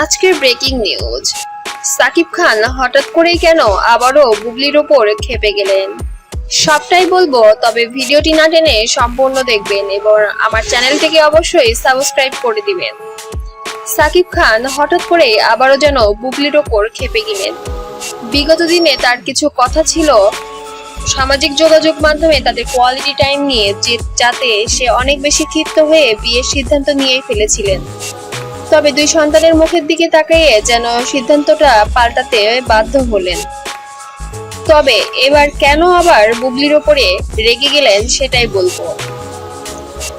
আজকের breaking news Shakib Khan হঠাৎ করেই কেন আবারও বুবলির ওপর খেপে গেলেন? সবটাই বলব, তবে ভিডিওটি না টেনে সম্পূর্ণ দেখবেন এবং আমার চ্যানেলটিকে অবশ্যই সাবস্ক্রাইব করে দিবেন। সাকিব খান হঠাৎ করে আবারও যেন বুবলির ওপর খেপে গেলেন। বিগত দিনে তার কিছু কথা ছিল। সামাজিক যোগাযোগ মাধ্যমে তাদের কোয়ালিটি টাইম নিয়ে যাতে সে অনেক বেশি ক্ষিপ্ত হয়ে বিয়ের সিদ্ধান্ত নিয়েই ফেলেছিলেন। তবে দুই সন্তানের মুখের দিকে তাকিয়ে যেন সিদ্ধান্তটা পাল্টাতে বাধ্য হলেন। তবে এবার কেন আবার বুবলির ওপরে রেগে গেলেন সেটাই বলব।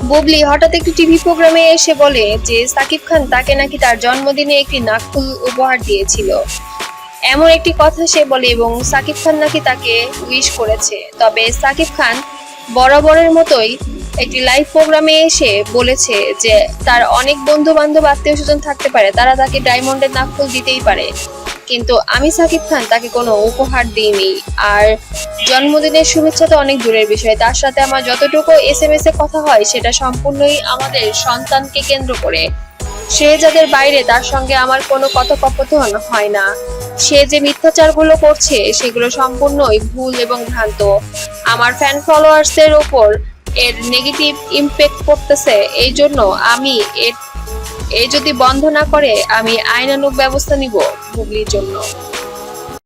বুবলি হঠাৎ একটি টিভি প্রোগ্রামে এসে বলে যে সাকিব খান তাকে নাকি তার জন্মদিনে একটি নাকফুল উপহার দিয়েছিল। এমন একটি কথা সে বলে এবং সাকিব খান নাকি তাকে উইশ করেছে। তবে সাকিব খান বরাবরের মতোই একটি লাইভ প্রোগ্রামে এসে বলেছে যে, তার অনেক বন্ধু বান্ধব আত্মীয় স্বজন থাকতে পারে। তারা তাকে ডায়মন্ডের নাকফুল দিতেই পারে। কিন্তু আমি সাকিব খান তাকে কোনো উপহার দিইনি। আর জন্মদিনের শুভেচ্ছা তো অনেক দূরের বিষয়। তার সাথে আমার যতটুকু এস এম এস এ কথা হয়, সেটা সম্পূর্ণই আমাদের সন্তানকে কেন্দ্র করে। সে যাদের বাইরে, তার সঙ্গে আমার কোনো কথোপকথন হয় না। সে যে মিথ্যাচারগুলো করছে, সেগুলো সম্পূর্ণই ভুল এবং ভ্রান্ত। আমার ফ্যান ফলোয়ার্সদের ওপর এর নেগেটিভ ইম্প্যাক্ট পড়তেছে, এই জন্য আমি এর এই যদি বন্ধ না করে, আমি আইনানুগ ব্যবস্থা নিব হুগলির জন্য।